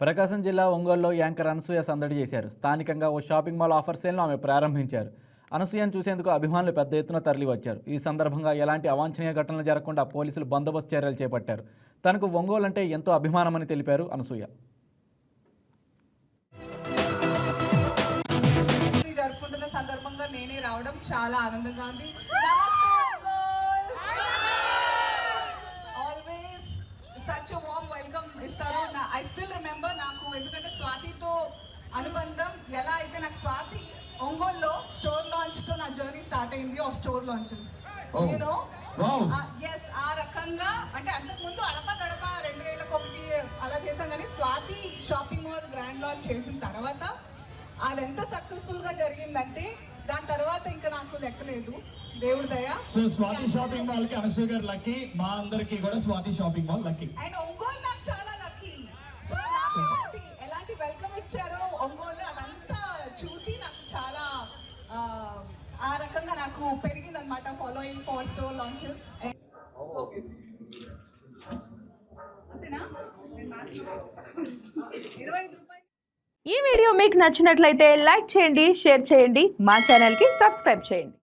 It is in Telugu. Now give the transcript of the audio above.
ప్రకాశం జిల్లా ఒంగోలులో యాంకర్ అనసూయ సందడి చేశారు. స్థానికంగా ఓ షాపింగ్ మాల్ ఆఫర్ సేల్ను ఆమె ప్రారంభించారు. అనసూయను చూసేందుకు అభిమానులు పెద్ద ఎత్తున తరలివచ్చారు. ఈ సందర్భంగా ఎలాంటి అవాంఛనీయ ఘటనలు జరగకుండా పోలీసులు బందోబస్తు చర్యలు చేపట్టారు. తనకు ఒంగోలు అంటే ఎంతో అభిమానమని తెలిపారు అనసూయ. జరుపుకుంటున్న సందర్భంగా నేనే రావడం చాలా ఆనందంగా ఉంది. వెల్కమ్ ఇస్తారు ఐ స్టిల్ రిమెంబర్ నాకు ఎందుకంటే స్వాతితో అనుబంధం ఎలా అయితే నాకు స్వాతి ఒంగోలులో స్టోర్ లాంచ్తో నా జర్నీ స్టార్ట్ అయింది ఆ store launches. You know Wow. Yes ఆ రకంగా అంటే అంతకు ముందు అడప గడప రెండు ఏళ్ళకి ఒకటి అలా చేసాం కానీ Swathi shopping mall grand launch చేసిన తర్వాత అది ఎంత సక్సెస్ఫుల్గా జరిగిందంటే దాని తర్వాత ఇంకా నాకు లెక్కలేదు దేవుడి దయ సో స్వాతి షాపింగ్ మాల్కి అనసూయ గారు లక్కీ మా అందరికి కూడా Swathi shopping mall lucky and Ongole welcome Ongole అదంతా చూసి నాకు చాలా ఆ, రకంగా నాకు పెరిగిందనమాట ఫాలోయింగ్ ఫోర్ స్టోర్ లాంచెస్ ఈ వీడియో మీకు నచ్చినట్లయితే లైక్ చేయండి షేర్ చేయండి మా ఛానల్కి సబ్స్క్రైబ్ చేయండి.